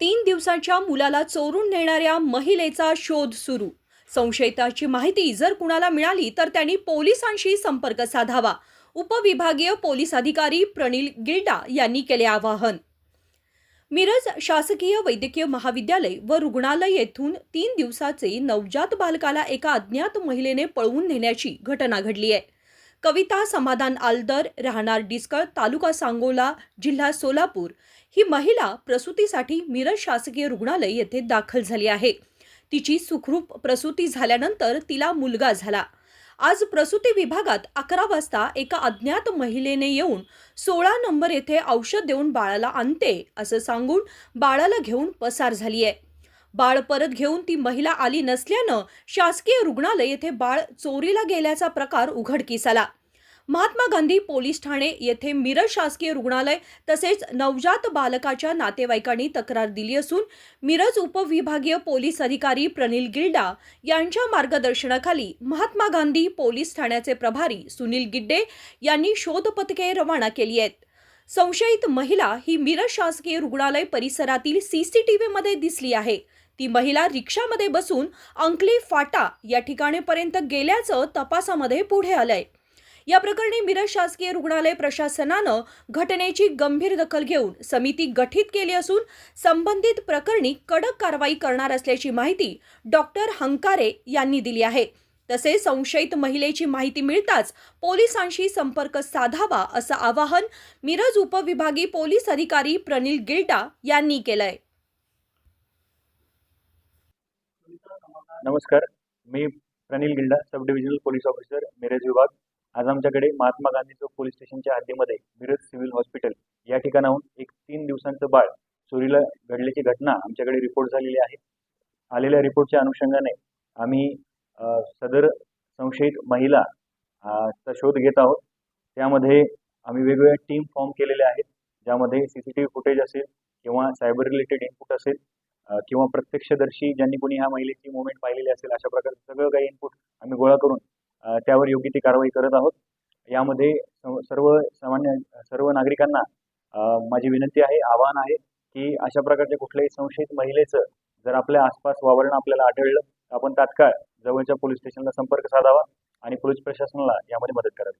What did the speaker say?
तीन दिवसांच्या मुलाला चोरून नेणाऱ्या महिलेचा शोध सुरू. संशयिताची माहिती जर कुणाला मिळाली तर त्यांनी पोलिसांशी संपर्क साधावा. उपविभागीय पोलीस अधिकारी प्रणील गिल्डा यांनी केले आवाहन. मिरज शासकीय वैद्यकीय महाविद्यालय व रुग्णालय येथून तीन दिवसाचे नवजात बालकाला एका अज्ञात महिलेने पळवून नेण्याची घटना घडली आहे. कविता समाधान आलदर राहणार डिस्कळ तालुका सांगोला जिल्हा सोलापूर. ही महिला प्रसूतीसाठी मिरज शासकीय रुग्णालय येथे दाखल झाली आहे. तिची सुखरूप प्रसूती झाल्यानंतर तिला मुलगा झाला. आज प्रसूती विभागात अकरा वाजता एका अज्ञात महिलेने येऊन सोळा नंबर येथे औषध देऊन बाळाला आणते असं सांगून बाळाला घेऊन पसार झाली आहे बाळ परत घेऊन ती महिला आली नसल्यानं शासकीय रुग्णालय येथे बाळ चोरीला गेल्याचा प्रकार उघडकीस आला महात्मा गांधी पोलीस ठाणे येथे मिरज शासकीय रुग्णालय तसेच नवजात बालकाच्या नातेवाईकांनी तक्रार दिली असून मिरज उपविभागीय पोलीस अधिकारी प्रनिल गिल्डा यांच्या मार्गदर्शनाखाली महात्मा गांधी पोलीस ठाण्याचे प्रभारी सुनील गिड्डे यांनी शोधपथके रवाना केली आहेत. संशयित महिला ही मिरज शासकीय रुग्णालय परिसरातील सीसीटीव्हीमध्ये दिसली आहे. ती महिला रिक्षामध्ये बसून अंकली फाटा या ठिकाणीपर्यंत गेल्याचं तपासामध्ये पुढे आलंय. या प्रकरणी मिरज शासकीय रुग्णालय प्रशासनानं घटनेची गंभीर दखल घेऊन समिती गठीत केली असून संबंधित प्रकरणी कडक कारवाई करणार असल्याची माहिती डॉक्टर हंकारे यांनी दिली आहे. तसेच संशयित महिलेची माहिती मिळताच पोलिसांशी संपर्क साधावा असं आवाहन मिरज उपविभागीय पोलीस अधिकारी प्रनिल गिल्टा यांनी केलंय. नमस्कार मी Pranil Gilda sub divisional police officer Miraj विभाग. आज आमच्याकडे महात्मा गांधी चौक पोलीस स्टेशनच्या हद्दीमध्ये मिरज सिव्हिल हॉस्पिटल या ठिकाणाहून एक तीन दिवसांचं बाळ चोरीला घडल्याची घटना आमच्याकडे रिपोर्ट झालेली आहे. आलेल्या रिपोर्टच्या अनुषंगाने आम्ही सदर संशयित महिला चा शोध घेत आहोत. त्यामध्ये आम्ही वेगवेगळ्या टीम फॉर्म केलेल्या आहेत ज्यामध्ये C C T V footage असेल किंवा सायबर रिलेटेड इनपुट असेल किंवा प्रत्यक्षदर्शी ज्यांनी कोणी ह्या महिलेची मुवमेंट पाहिलेली असेल अशा प्रकारचं सगळं काही इनपुट आम्ही गोळा करून त्यावर योग्य ती कारवाई करत आहोत. यामध्ये सर्व सामान्य सर्व नागरिकांना माझी विनंती आहे आवाहन आहे की अशा प्रकारच्या कुठल्याही संशयित महिलेचं जर आपल्या आसपास वावरणं आपल्याला आढळलं तर आपण तात्काळ जवळच्या पोलीस स्टेशनला संपर्क साधावा आणि पोलीस प्रशासनाला यामध्ये मदत करावी.